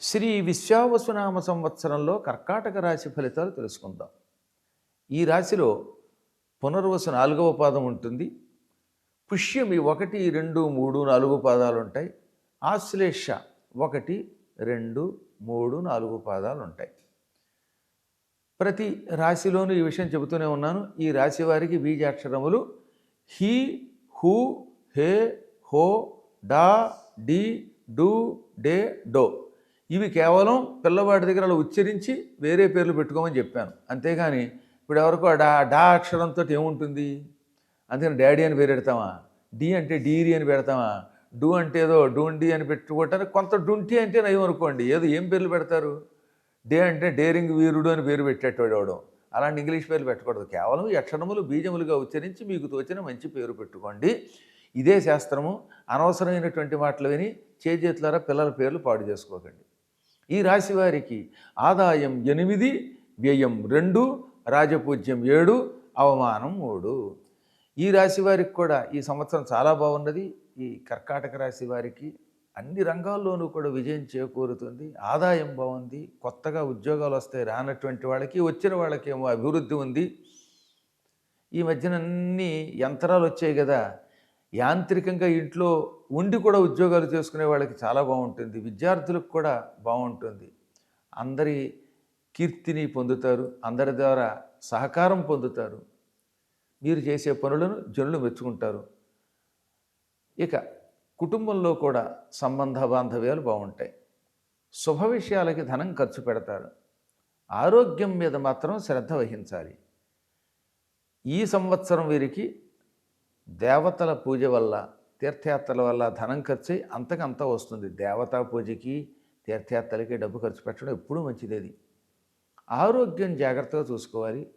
శ్రీ విశ్వావసునామ సంవత్సరంలో కర్కాటక రాశి ఫలితాలు తెలుసుకుందాం. ఈ రాశిలో పునర్వసు నాలుగవ పాదం ఉంటుంది. పుష్యమి ఒకటి రెండు మూడు నాలుగు పాదాలు ఉంటాయి. ఆశ్లేష ఒకటి రెండు మూడు నాలుగు పాదాలు ఉంటాయి. ప్రతి రాశిలోనూ ఈ విషయం చెబుతూనే ఉన్నాను. ఈ రాశి వారికి బీజాక్షరములు హీ హూ హే హో డా డి డూ డే డో. ఇవి కేవలం పిల్లవాడి దగ్గర అలా ఉచ్చరించి వేరే పేర్లు పెట్టుకోమని చెప్పాను. అంతేగాని ఇప్పుడు ఎవరికో ఆ డా డా అక్షరంతో ఏముంటుంది? అందుకని డాడీ అని పేరు పెడతామా? డి అంటే డీరి అని పెడతామా? డు అంటే ఏదో డూండి అని పెట్టుకోవటానికి కొంత డుంటి అంటే నయం అనుకోండి. ఏదో ఏం పేర్లు పెడతారు? డే అంటే డేరింగ్ వీరుడు అని పేరు పెట్టేటోడు అవడం అలాంటి ఇంగ్లీష్ పేర్లు పెట్టకూడదు. కేవలం అక్షరములు బీజములుగా ఉచ్చరించి మీకు తోచిన మంచి పేరు పెట్టుకోండి. ఇదే శాస్త్రము. అనవసరమైనటువంటి మాటలు విని చేజేతులారా పిల్లల పేర్లు పాడు చేసుకోకండి. ఈ రాశి వారికి ఆదాయం ఎనిమిది వ్యయం రెండు రాజపూజ్యం ఏడు అవమానం మూడు. ఈ రాశి వారికి కూడా ఈ సంవత్సరం చాలా బాగున్నది. ఈ కర్కాటక రాశి వారికి అన్ని రంగాల్లోనూ కూడా విజయం చేకూరుతుంది. ఆదాయం బాగుంది. కొత్తగా ఉద్యోగాలు వస్తాయి రానటువంటి వాళ్ళకి వచ్చిన వాళ్ళకేమో అభివృద్ధి ఉంది. ఈ మధ్యన అన్ని యంత్రాలు వచ్చాయి కదా. యాంత్రికంగా ఇంట్లో ఉండి కూడా ఉద్యోగాలు చేసుకునే వాళ్ళకి చాలా బాగుంటుంది. విద్యార్థులకు కూడా బాగుంటుంది. అందరి కీర్తిని పొందుతారు. అందరి ద్వారా సహకారం పొందుతారు. మీరు చేసే పనులను జనులు మెచ్చుకుంటారు. ఇక కుటుంబంలో కూడా సంబంధ బాంధవ్యాలు బాగుంటాయి. శుభ విషయాలకి ధనం ఖర్చు పెడతారు. ఆరోగ్యం మీద మాత్రం శ్రద్ధ వహించాలి. ఈ సంవత్సరం వీరికి దేవతల పూజ వల్ల తీర్థయాత్రల వల్ల ధనం ఖర్చు అయి అంతకంత వస్తుంది. దేవతా పూజకి తీర్థయాత్రలకి డబ్బు ఖర్చు పెట్టడం ఎప్పుడూ మంచిదేది. ఆరోగ్యం జాగ్రత్తగా చూసుకోవాలి.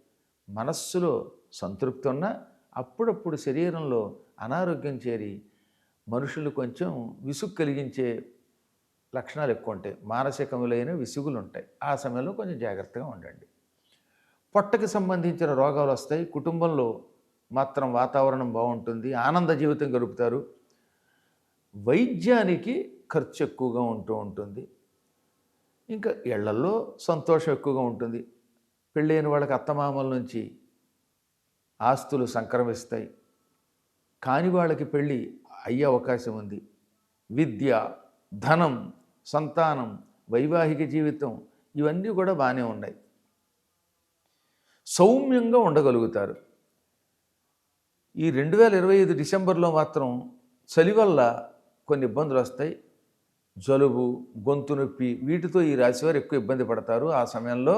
మనస్సులో సంతృప్తి ఉన్నా అప్పుడప్పుడు శరీరంలో అనారోగ్యం చేరి మనుషులు కొంచెం విసుగు కలిగించే లక్షణాలు ఎక్కువ ఉంటాయి. మానసికములైన విసుగులు ఉంటాయి. ఆ సమయంలో కొంచెం జాగ్రత్తగా ఉండండి. పొట్టకి సంబంధించిన రోగాలు వస్తాయి. కుటుంబంలో మాత్రం వాతావరణం బాగుంటుంది. ఆనంద జీవితం గడుపుతారు. వైద్యానికి ఖర్చు ఎక్కువగా ఉంటూ ఉంటుంది. ఇంకా ఇళ్ళల్లో సంతోషం ఎక్కువగా ఉంటుంది. పెళ్ళైన వాళ్ళకి అత్తమామల నుంచి ఆస్తులు సంక్రమిస్తాయి. కాని వాళ్ళకి పెళ్ళి అయ్యే అవకాశం ఉంది. విద్య ధనం సంతానం వైవాహిక జీవితం ఇవన్నీ కూడా బాగానే ఉన్నాయి. సౌమ్యంగా ఉండగలుగుతారు. ఈ రెండు వేల ఇరవై ఐదు డిసెంబర్లో మాత్రం చలి వల్ల కొన్ని ఇబ్బందులు వస్తాయి. జలుబు గొంతు నొప్పి వీటితో ఈ రాశివారు ఎక్కువ ఇబ్బంది పడతారు. ఆ సమయంలో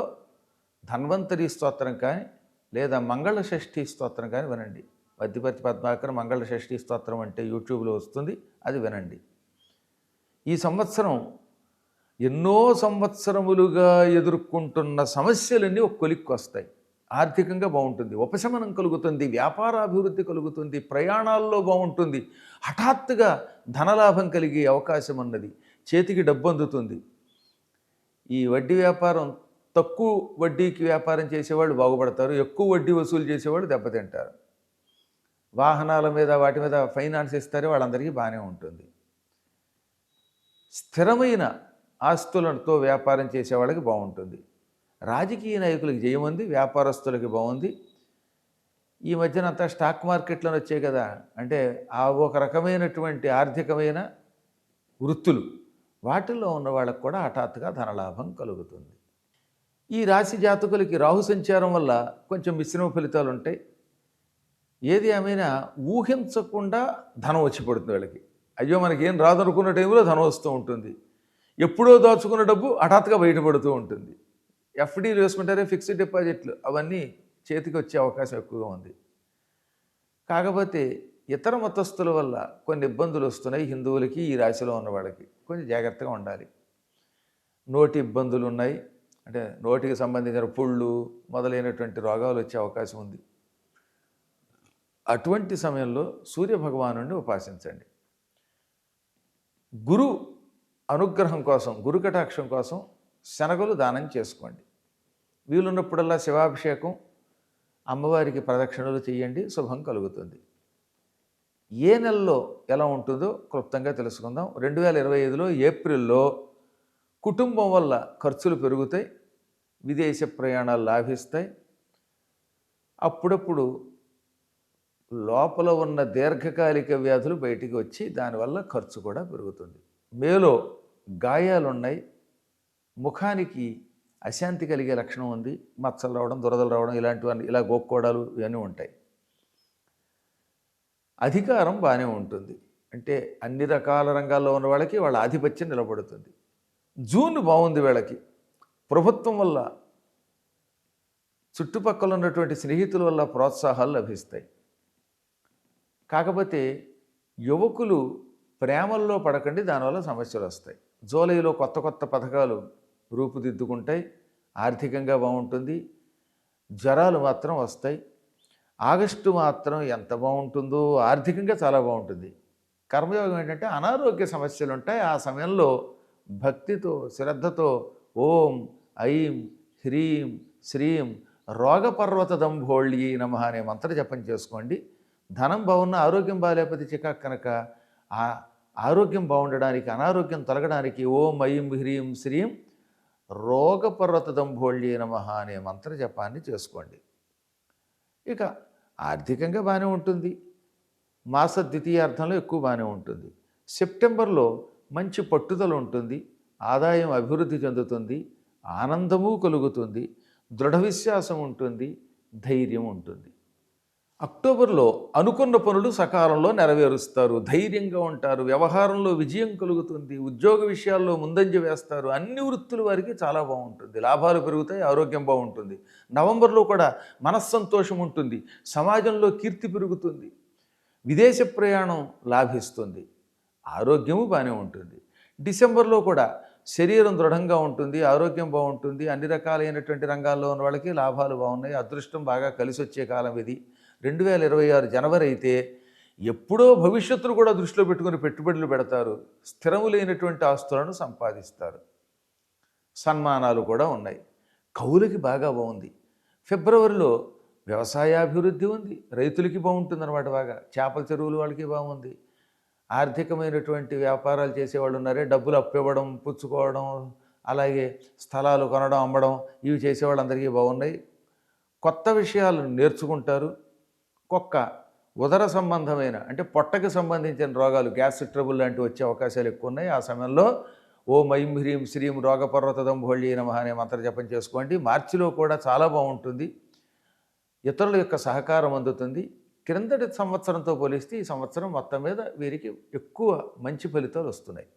ధన్వంతరి స్తోత్రం కానీ లేదా మంగళ షష్ఠి స్తోత్రం కానీ వినండి. వద్దిపతి పద్మాకర్ మంగళ షష్ఠి స్తోత్రం అంటే యూట్యూబ్లో వస్తుంది అది వినండి. ఈ సంవత్సరం ఎన్నో సంవత్సరములుగా ఎదుర్కొంటున్న సమస్యలన్నీ ఒక కొలిక్కి వస్తాయి. ఆర్థికంగా బాగుంటుంది ఉపశమనం కలుగుతుంది వ్యాపార అభివృద్ధి కలుగుతుంది ప్రయాణాల్లో బాగుంటుంది. హఠాత్తుగా ధనలాభం కలిగే అవకాశం ఉన్నది చేతికి డబ్బు అందుతుంది. ఈ వడ్డీ వ్యాపారం తక్కువ వడ్డీకి వ్యాపారం చేసేవాళ్ళు బాగుపడతారు ఎక్కువ వడ్డీ వసూలు చేసేవాళ్ళు దెబ్బతింటారు. వాహనాల మీద వాటి మీద ఫైనాన్స్ ఇస్తారే వాళ్ళందరికీ బాగానే ఉంటుంది. స్థిరమైన ఆస్తులతో వ్యాపారం చేసే వాళ్ళకి బాగుంటుంది. రాజకీయ నాయకులకు జయముంది వ్యాపారస్తులకి బాగుంది ఈ మధ్యన అంతా స్టాక్ మార్కెట్లో వచ్చాయి కదా. అంటే ఆ ఒక రకమైనటువంటి ఆర్థికమైన వృత్తులు వాటిల్లో ఉన్న వాళ్ళకు కూడా హఠాత్తుగా ధనలాభం కలుగుతుంది. ఈ రాశి జాతకులకి రాహు సంచారం వల్ల కొంచెం మిశ్రమ ఫలితాలు ఉంటాయి. ఏది ఏమైనా ఊహించకుండా ధనం వచ్చి పడుతుంది వాళ్ళకి. అయ్యో మనకేం రాదనుకున్న టైంలో ధనం వస్తూ ఉంటుంది. ఎప్పుడో దాచుకున్న డబ్బు హఠాత్తుగా బయటపడుతూ ఉంటుంది. ఎఫ్డీలు వేసుకుంటారే ఫిక్స్డ్ డిపాజిట్లు. అవన్నీ చేతికి వచ్చే అవకాశం ఎక్కువగా ఉంది. కాకపోతే ఇతర మతస్థుల వల్ల కొన్ని ఇబ్బందులు వస్తున్నాయి హిందువులకి ఈ రాశిలో ఉన్న వాళ్ళకి. కొంచెం జాగ్రత్తగా ఉండాలి. నోటి ఇబ్బందులు ఉన్నాయి. అంటే నోటికి సంబంధించిన పుళ్ళు మొదలైనటువంటి రోగాలు వచ్చే అవకాశం ఉంది. అటువంటి సమయంలో సూర్య భగవానుడిని ఉపాసించండి. గురు అనుగ్రహం కోసం గురు కటాక్షం కోసం శనగలు దానం చేసుకోండి. వీలున్నప్పుడల్లా శివాభిషేకం అమ్మవారికి ప్రదక్షిణలు చేయండి శుభం కలుగుతుంది. ఏ నెలలో ఎలా ఉంటుందో క్లుప్తంగా తెలుసుకుందాం. రెండు వేల ఇరవై ఐదులో ఏప్రిల్లో కుటుంబం వల్ల ఖర్చులు పెరుగుతాయి విదేశ ప్రయాణాలు లాభిస్తాయి. అప్పుడప్పుడు లోపల ఉన్న దీర్ఘకాలిక వ్యాధులు బయటికి వచ్చి దానివల్ల ఖర్చు కూడా పెరుగుతుంది. మేలో గాయాలున్నాయి ముఖానికి అశాంతి కలిగే లక్షణం ఉంది. మచ్చలు రావడం దురదలు రావడం ఇలాంటివన్నీ ఇలా గోక్కోడాలు ఇవన్నీ ఉంటాయి. అధికారం బాగానే ఉంటుంది. అంటే అన్ని రకాల రంగాల్లో ఉన్న వాళ్ళకి వాళ్ళ ఆధిపత్యం నిలబడుతుంది. జూన్ బాగుంది వీళ్ళకి. ప్రభుత్వం వల్ల చుట్టుపక్కల ఉన్నటువంటి స్నేహితుల వల్ల ప్రోత్సాహాలు లభిస్తాయి. కాకపోతే యువకులు ప్రేమల్లో పడకండి దానివల్ల సమస్యలు వస్తాయి. జూలైలో కొత్త కొత్త పథకాలు రూపుదిద్దుకుంటాయి ఆర్థికంగా బాగుంటుంది జ్వరాలు మాత్రం వస్తాయి ఆగస్టు మాత్రం ఎంత బాగుంటుందో ఆర్థికంగా చాలా బాగుంటుంది. కర్మయోగం ఏంటంటే అనారోగ్య సమస్యలు ఉంటాయి. ఆ సమయంలో భక్తితో శ్రద్ధతో ఓం ఐం హ్రీం శ్రీం రోగపర్వత దంభోళ్ళి నమ అనే మంత్ర జపం చేసుకోండి. ధనం బాగున్న ఆరోగ్యం బాగాలేకపోతే చికాక్ కనుక ఆ ఆరోగ్యం బాగుండడానికి అనారోగ్యం తొలగడానికి ఓం ఐం హ్రీం శ్రీం రోగపర్వత దంభోళ్ళి నమ అనే మంత్ర జపాన్ని చేసుకోండి. ఇక ఆర్థికంగా బాగానే ఉంటుంది. మాస ద్వితీయార్థంలో ఎక్కువ బాగానే ఉంటుంది. సెప్టెంబర్లో మంచి పట్టుదల ఉంటుంది. ఆదాయం అభివృద్ధి చెందుతుంది. ఆనందము కలుగుతుంది. దృఢ విశ్వాసం ఉంటుంది. ధైర్యం ఉంటుంది. అక్టోబర్లో అనుకున్న పనులు సకాలంలో నెరవేరుస్తారు. ధైర్యంగా ఉంటారు. వ్యవహారంలో విజయం కలుగుతుంది. ఉద్యోగ విషయాల్లో ముందంజ వేస్తారు. అన్ని వృత్తుల వారికి చాలా బాగుంటుంది. లాభాలు పెరుగుతాయి. ఆరోగ్యం బాగుంటుంది. నవంబర్లో కూడా మనస్సంతోషం ఉంటుంది. సమాజంలో కీర్తి పెరుగుతుంది. విదేశ ప్రయాణం లాభిస్తుంది. ఆరోగ్యము బాగానే ఉంటుంది. డిసెంబర్లో కూడా శరీరం దృఢంగా ఉంటుంది. ఆరోగ్యం బాగుంటుంది. అన్ని రకాలైనటువంటి రంగాల్లో ఉన్న వాళ్ళకి లాభాలు బాగున్నాయి. అదృష్టం బాగా కలిసి వచ్చే కాలం ఇది. రెండు వేల ఇరవై ఆరు జనవరి అయితే ఎప్పుడో భవిష్యత్తును కూడా దృష్టిలో పెట్టుకుని పెట్టుబడులు పెడతారు. స్థిరము లేనటువంటి ఆస్తులను సంపాదిస్తారు. సన్మానాలు కూడా ఉన్నాయి. కవులకి బాగా బాగుంది. ఫిబ్రవరిలో వ్యవసాయాభివృద్ధి ఉంది. రైతులకి బాగుంటుంది అనమాట బాగా. చేపల చెరువులు వాళ్ళకి బాగుంది. ఆర్థికమైనటువంటి వ్యాపారాలు చేసేవాళ్ళు ఉన్నారే. డబ్బులు అప్పివ్వడం పుచ్చుకోవడం అలాగే స్థలాలు కొనడం అమ్మడం ఇవి చేసేవాళ్ళందరికీ బాగున్నాయి. కొత్త విషయాలు నేర్చుకుంటారు. కుక్క ఉదర సంబంధమైన అంటే పొట్టకి సంబంధించిన రోగాలు గ్యాస్ ట్రబుల్ లాంటివి వచ్చే అవకాశాలు ఎక్కువ ఉన్నాయి ఆ సమయంలో ఓ మైం హ్రీం శ్రీం రోగపర్వతదం హోళీ నమ అనే మంత్ర జపం చేసుకోండి. మార్చిలో కూడా చాలా బాగుంటుంది. ఇతరుల యొక్క సహకారం అందుతుంది. క్రిందటి సంవత్సరంతో పోలిస్తే ఈ సంవత్సరం మొత్తం మీద వీరికి ఎక్కువ మంచి ఫలితాలు వస్తున్నాయి.